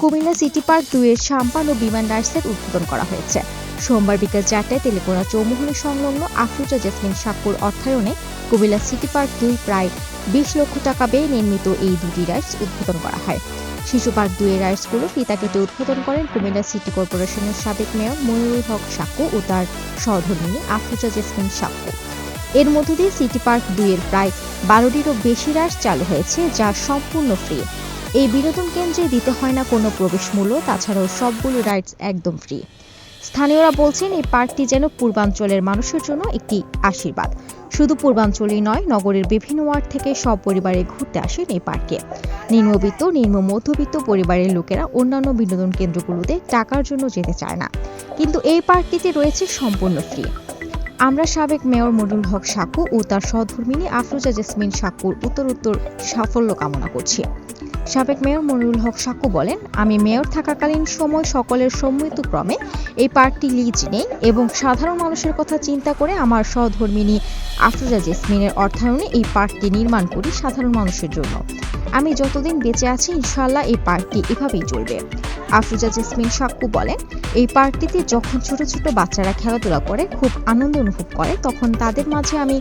Comilla city park দুইয়ের সাম্পান ও বিমান রাইডসের উদ্বোধন করা হয়েছে। সোমবার বিকেল চারটায় তেলেকোনা চৌমুহনী সংলগ্ন আফরুজা জেসমিন সাকুর অর্থায়নে কুমিল্লা সিটি পার্ক দুই প্রায় বিশ লক্ষ টাকা ব্যয়ে নির্মিত এই দুটি রাইডস উদ্বোধন করা হয়। শিশু পার্ক দুইয়ের রাইডসগুলো ফিতা কেটে উদ্বোধন করেন কুমিল্লা সিটি কর্পোরেশনের সাবেক মেয়র মনিরুল হক সাক্কু ও তার সহধর্মিনী আফরুজা জেসমিন সাক্কু এর মধ্য দিয়ে সিটি পার্ক দুইয়ের প্রায় বারোটিরও বেশি রাইডস চালু হয়েছে যা সম্পূর্ণ ফ্রি। এই বিনোদন কেন্দ্রে দিতে হয় না কোনো প্রবেশ মূল্য, তাছাড়াও সবগুলো রাইডস একদম ফ্রি স্থানীয়রা বলছেন, এই পার্কটি যেন পূর্বাঞ্চলের মানুষের জন্য একটি আশীর্বাদ। শুধু পূর্বাঞ্চলই নয়, নগরের বিভিন্ন ওয়ার্ড থেকে সব পরিবারে ঘুরতে আসেন এই পার্কে। নিম্নবিত্ত, নিম্ন মধ্যবিত্ত পরিবারের লোকেরা অন্যান্য বিনোদন কেন্দ্রগুলোতে টাকার জন্য যেতে চায় না। কিন্তু এই পার্কটিতে রয়েছে সম্পূর্ণ ফ্রি আমরা সাবেক মেয়র মনুল হক সাকু ও তার সহধর্মিনী আফরোজা জেসমিন সাকুর উত্তরোত্তর সাফল্য কামনা করছি। সাবেক মেয়র মনিরুল হক সাকু বলেন, আমি মেয়র থাকাকালীন সময় সকলের সম্মতিক্রমে এই পার্কটি লিজ নেই এবং সাধারণ মানুষের কথা চিন্তা করে আমার সহধর্মিনী আফরোজা জেসমিনের অর্থায়নে এই পার্কটি নির্মাণ করি সাধারণ মানুষের জন্য। আমি যতদিন বেঁচে আছি ইনশাল্লাহ এই পার্কটি এভাবেই চলবে। আফরোজা জেসমিন সাক্কু বলেন, এই পার্কটিতে যখন ছোট ছোট বাচ্চারা খেলাধুলা করে, খুব আনন্দ অনুভব করে, তখন তাদের মাঝে আমি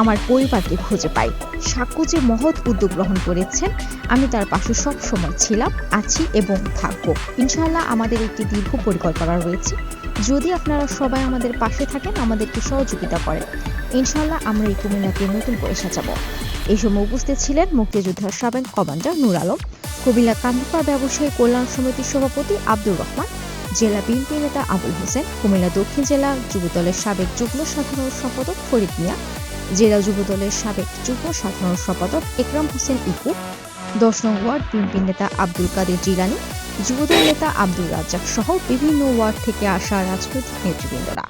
আমার পরিবারকে খুঁজে পাই। সাক্কু যে মহৎ উদ্যোগ গ্রহণ করেছেন, আমি তার পাশে সব সময় ছিলাম, আছি এবং থাকব। ইনশাআল্লাহ আমাদের একটি দীর্ঘ পরিকল্পনা রয়েছে। যদি আপনারা সবাই আমাদের পাশে থাকেন, আমাদেরকে সহযোগিতা করেন, ইনশাআল্লাহ আমরা এই কুমিল্লাকে নতুন করে সাজাবো। এই সময় উপস্থিত ছিলেন মুক্তিযোদ্ধার সাবেক কমান্ডার নূর আলম কুমিল্লা কান্দিপাড়া ব্যবসায়ী কল্যাণ সমিতির সভাপতি আব্দুর রহমান, জেলা বিএনপি নেতা আবুল হোসেন, কুমিল্লা দক্ষিণ জেলা যুবদলের সাবেক যুগ্ম সাধারণ সম্পাদক ফরিদ মিয়া, জেলা যুবদলের সাবেক যুগ্ম সাধারণ সম্পাদক একরাম হোসেন ইকু, দশ নং ওয়ার্ড বিএনপি নেতা আব্দুল কাদের জিলানি, যুবদল নেতা আব্দুল রাজ্জাক সহ বিভিন্ন ওয়ার্ড থেকে আসা রাজনৈতিক নেতৃবৃন্দরা।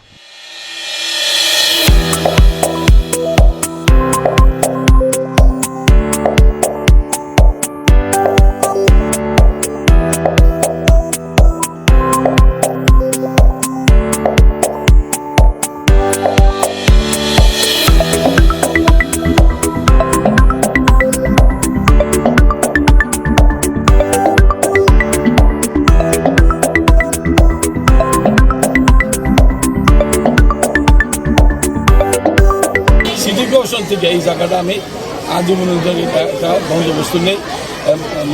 সিটি কর্পোরেশন থেকে এই জায়গাটা আমি আজীবন একটা বন্দোবস্ত নেই।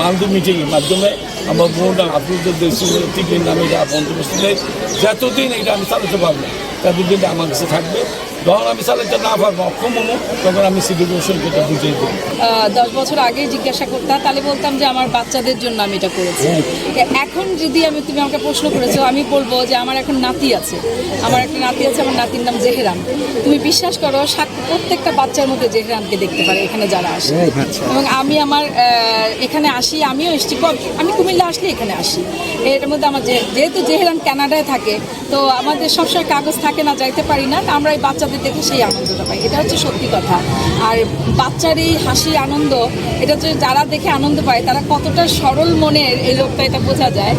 মালদু মিটিংয়ের মাধ্যমে আমার বোনটা আপনাদের টিকিট নামে এটা বন্দোবস্ত নেই। যতদিন এটা আমি চালাতে পারব, ততদিন আমার কাছে থাকবে। যখন আমি চালাতে না পারব অক্ষম হব তখন আমি সিটি কর্পোরেশনকে বুঝিয়ে দেবো। দশ বছর আগে জিজ্ঞাসা করতাম তাহলে বলতাম যে আমার বাচ্চাদের জন্য আমি এটা করেছি। এখন যদি আমি তুমি আমাকে প্রশ্ন করেছ আমি বলব যে আমার এখন নাতি আছে। আমার একটা নাতি আছে আমার নাতির নাম জেহেরান। তুমি বিশ্বাস করো প্রত্যেকটা বাচ্চার মধ্যে জেহেরানকে দেখতে পারে এখানে যারা আসে। এবং আমি আমার এখানে আসি আমিও এসছি। আমি কুমিল্লা আসলে এখানে আসি। এর মধ্যে আমার যেহেতু জেহেরান কানাডায় থাকে তো আমাদের সবসময় কাগজ থাকে না যাইতে পারি না আমরা এই বাচ্চাদের দেখে সেই আনন্দটা পাই। এটা হচ্ছে সত্যি কথা। আর বাচ্চার এই হাসি আনন্দ এটা হচ্ছে যারা দেখে আনন্দ পায় তারা কতটা সরল মনের এই লোকটা এটা বোঝা যায়।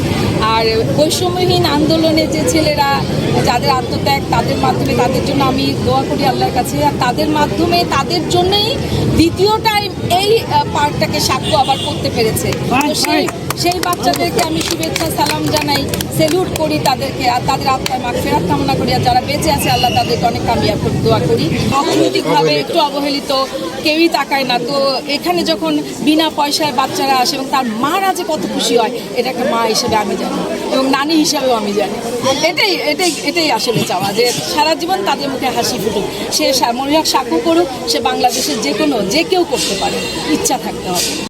আর বৈষম্যহীন আন্দোলনে যে ছেলেরা যাদের আত্মত্যাগ তাদের মাধ্যমে তাদের জন্য আমি দোয়া করি আল্লাহর কাছে। আর তাদের মাধ্যমে তাদের জন্যই দ্বিতীয় টাইম এই পার্কটাকে সাক্ষ্য আবার করতে পেরেছে। তো সেই সেই বাচ্চাদেরকে আমি শুভেচ্ছা সালাম জানাই সেলুট করি তাদেরকে আর তাদের আত্মায় মাগ ফেরাত কামনা করি। আর যারা বেঁচে আছে আল্লাহ তাদেরকে অনেক কামিয়াব করে দোয়া করি। অর্থনৈতিকভাবে একটু অবহেলিত কেউই তাকায় না। তো এখানে যখন বিনা পয়সায় বাচ্চারা আসে এবং তার মারা যে কত খুশি হয় এটা একটা মা হিসেবে আমি জানি এবং নানি হিসাবেও আমি জানি এটাই এটাই এটাই আসলে চাওয়া যে সারা জীবন তাদের মুখে হাসি ফুটুক। সে মনিরাক সাক্ষ্য করুক সে বাংলাদেশের যে কোনো যে কেউ করতে পারে। ইচ্ছা থাকতে হবে।